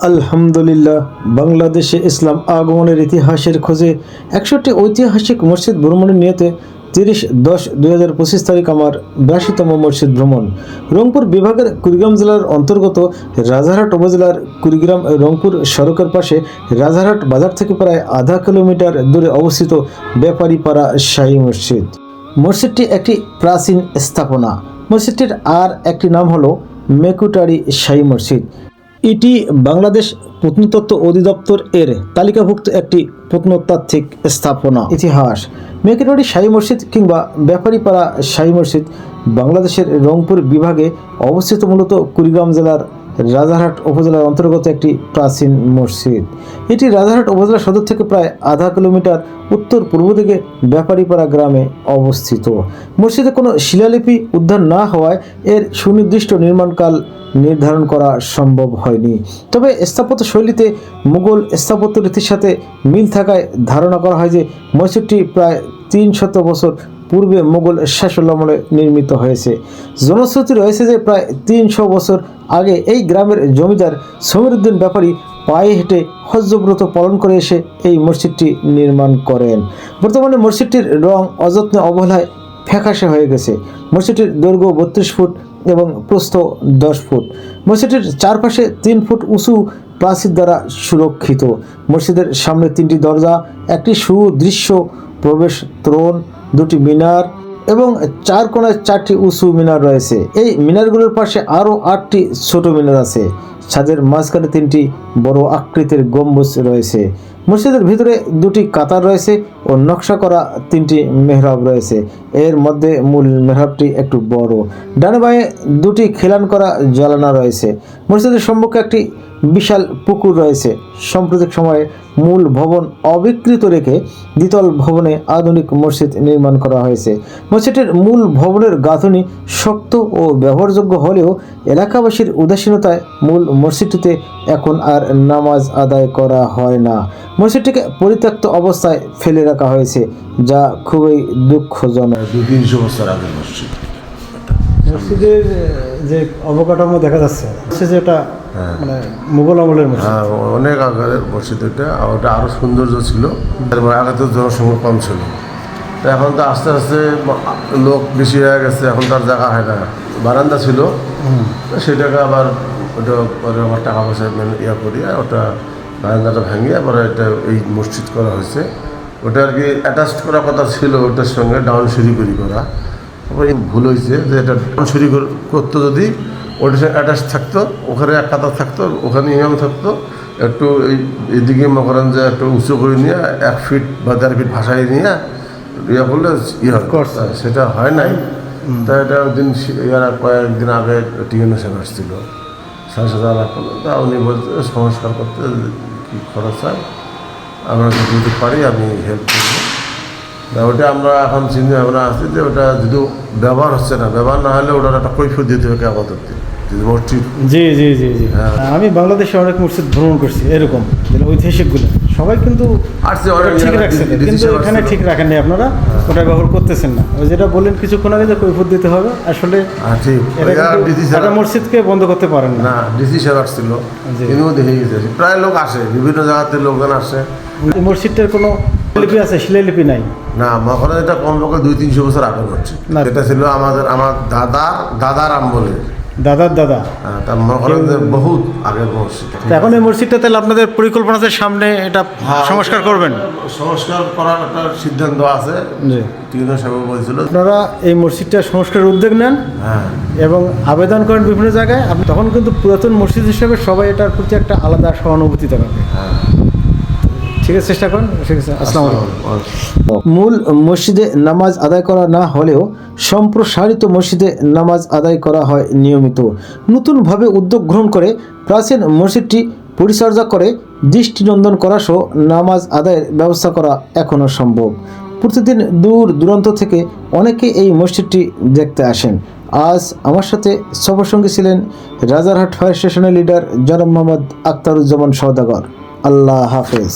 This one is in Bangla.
আলহামদুলিল্লাহ, বাংলাদেশে ইসলাম আগমনের ইতিহাসের খোঁজে একষট্টি ঐতিহাসিক মসজিদ ভ্রমণের নিয়তে তিরিশ দশ দুই হাজার পঁচিশ তারিখ আমার বিরাশিতম মসজিদ ভ্রমণ। রংপুর বিভাগের কুড়িগ্রাম জেলার অন্তর্গত রাজারহাট উপজেলার কুড়িগ্রাম রংপুর সড়কের পাশে রাজারহাট বাজার থেকে প্রায় আধা কিলোমিটার দূরে অবস্থিত ব্যাপারীপাড়া শাহী মসজিদ। মসজিদটি একটি প্রাচীন স্থাপনা। মসজিদটির আর একটি নাম হলো মেকুটারি শাহী মসজিদ। এটি বাংলাদেশ প্রত্নতত্ত্ব অধিদপ্তর এর তালিকাভুক্ত একটি প্রত্নতাত্ত্বিক স্থাপনা। ইতিহাস। মেকেটরি শাহী মসজিদ কিংবা ব্যাপারীপাড়া শাহী মসজিদ বাংলাদেশের রংপুর বিভাগে অবস্থিত মূলত কুড়িগ্রাম জেলার রাজারহাট উপজেলার অন্তর্গত একটি প্রাচীন মসজিদ। এটি রাজারহাট উপজেলা সদর থেকে প্রায় আধা কিলোমিটার উত্তর পূর্ব দিকে ব্যাপারীপাড়া গ্রামে অবস্থিত। মসজিদে কোনো শিলালিপি উদ্ধার না হওয়ায় এর সুনির্দিষ্ট নির্মাণকাল নির্ধারণ করা সম্ভব হয়নি। তবে স্থাপত্য শৈলীতে মুঘল স্থাপত্য রীতির সাথে মিল থাকায় ধারণা করা হয় যে মসজিদটি প্রায় তিন শত বছর পূর্বে মোগল শাসন আমলে নির্মিত হয়েছে। জনশ্রুতি রয়েছে যে প্রায় তিনশো বছর আগে এই গ্রামের জমিদার সমীরুদ্দিন ব্যাপারী পায়ে হেঁটে হজ্জব্রত পালন করে এসে এই মসজিদটি নির্মাণ করেন। বর্তমানে মসজিদটির রং অযত্নে অবহেলায় ফ্যাকাশে হয়ে গেছে। মসজিদটির দৈর্ঘ্য বত্রিশ ফুট এবং প্রস্থ দশ ফুট। মসজিদটির চারপাশে তিন ফুট উঁচু প্রাচীর দ্বারা সুরক্ষিত। মসজিদের সামনে তিনটি দরজা, একটি সুদৃশ্য প্রবেশ ত্রণ দুটি মিনার এবং চার কোণায় চারটি উঁচু মিনার রয়েছে। এই মিনারগুলোর পাশে আরও আটটি ছোট মিনার আছে। ছাদের মাঝখানে তিনটি বড় আকৃতির গম্বুজ রয়েছে। মসজিদের ভিতরে দুটি কাতার রয়েছে ও নকশা করা তিনটি মেহরাব রয়েছে। এর মধ্যে মূল মেহরাবটি একটু বড়। ডানে বাঁয়ে দুটি খিলান করা জ্বালানা রয়েছে। মসজিদের সম্মুখে একটি বিশাল পুকুর রয়েছে। সাম্প্রতিক সময়ে মূল ভবন অবিকৃত রেখে দ্বিতল ভবনে আধুনিক মসজিদ নির্মাণ করা হয়েছে। মসজিদের মূল ভবনের গাঁথনি শক্ত ও ব্যবহারযোগ্য হলেও এলাকাবাসীর উদাসীনতায় মূল মসজিদটিতে এখন আর নামাজ আদায় করা হয় না। মসজিদটিকে পরিত্যক্ত অবস্থায় ফেলে রাখা হয়েছে যা খুবই দুঃখজনক। দু তিনশো বছর আগের মসজিদ। মসজিদের যে অবকাঠামো দেখা যাচ্ছে হচ্ছে যে এটা মানে মুঘল আমলের হ্যাঁ অনেক আকারের মসজিদ এটা আর ওটা আরও সৌন্দর্য ছিল। তারপরে আগে তো জনসংখ্যা কম ছিল। তো এখন তো আস্তে আস্তে লোক বেশি হয়ে গেছে এখন তার জায়গা হয় না। বারান্দা ছিল। সেটাকে আবার ওটা পরে আবার টাকা পয়সা মেনে ইয়া করি আর ওটা বারান্দাটা ভাঙিয়ে আবার এটা এই মসজিদ করা হয়েছে। ওটা আর কি অ্যাটাচ করার কথা ছিল ওটার সঙ্গে ডাউন সিঁড়ি করি করা। তারপরে ভুল হয়েছে যে এটা ডাউন সিঁড়ি কর- করতো যদি সঙ্গে অ্যাটাচ থাকতো ওখানে এক কাতার থাকতো ওখানে ইমাম থাকতো একটু এই এদিকে করেন যে একটু উঁচু করে নিয়ে এক ফিট বা দেড় ফিট ভাসাই নিয়ে ইয়ে করলে ইয়ে। সেটা হয় নাই। তা এটা দিন ইয়ারা কয়েকদিন আগে হোসেন আসছিল। সাড়ে আলাপ করল তা উনি বলতে সংস্কার করতে কী খরচ হয়? আমরা যদি পারি আমি হেল্প করব। তা ওটা আমরা এখন চিন্তা ভাবনা আসছি যে ওটা যদি ব্যবহার হচ্ছে না ব্যবহার না হলে ওটার একটা কৈফিয়ত দিতে হবে কেমন মসজিদ? জি জি জি জি। হ্যাঁ। আমি বাংলাদেশে অনেক মসজিদ ভ্রমণ করছি এরকম ঐতিহাসিকগুলো। সবাই কিন্তু ঠিক রাখছেন কিন্তু এখানে। ঠিক রাখেননি আপনারা ওটা ব্যবহার করতেছেন না। ওই যেটা বললেন কিছুক্ষণ আগে যে কৈফত দিতে হবে আসলে হ্যাঁ এটা মসজিদকে বন্ধ করতে পারেন না। ডিসি সাহেব আসছিল জি। তিনিও দেখে গেছে। প্রায় লোক আসে বিভিন্ন জায়গাতে লোকজন আসে। এই মসজিদটার কোনো লিপি আছে? শিলালিপি নাই? না এটা কমপক্ষে দুই তিনশো বছর আগে হচ্ছে। এটা ছিল আমাদের আমার দাদা দাদার দাদার আমলে দাদার দাদা। হ্যাঁ, বহুত আগের মসজিদ। এখন এই মসজিদটা তাহলে আপনাদের পরিকল্পনা আছে সামনে এটা হ্যাঁ, সংস্কার করবেন? সংস্কার করার একটা সিদ্ধান্ত আছে। বলছিল। আপনারা এই মসজিদটা সংস্কারের উদ্যোগ নেন হ্যাঁ। এবং আবেদন করেন বিভিন্ন জায়গায়। তখন কিন্তু পুরাতন মসজিদ হিসেবে সবাই এটার প্রতি একটা আলাদা সহানুভূতি দেখাবে। হ্যাঁ। ঠিক আছে, চেষ্টা করেন। ঠিক আছে, আসসালামু আলাইকুম। মূল মসজিদে নামাজ আদায় করা না হলেও সম্প্রসারিত মসজিদে নামাজ আদায় করা হয় নিয়মিত। নতুনভাবে উদ্যোগ গ্রহণ করে প্রাচীন মসজিদটি পরিচর্যা করে দৃষ্টিনন্দন করা সহ নামাজ আদায়ের ব্যবস্থা করা এখনও সম্ভব। প্রতিদিন দূর দূরান্ত থেকে অনেকে এই মসজিদটি দেখতে আসেন। আজ আমার সাথে সফরসঙ্গী ছিলেন রাজারহাট ফায়ার স্টেশনের লিডার জনাব মোহাম্মদ আখতারুজ্জামান সওদাগর। আল্লাহ হাফেজ।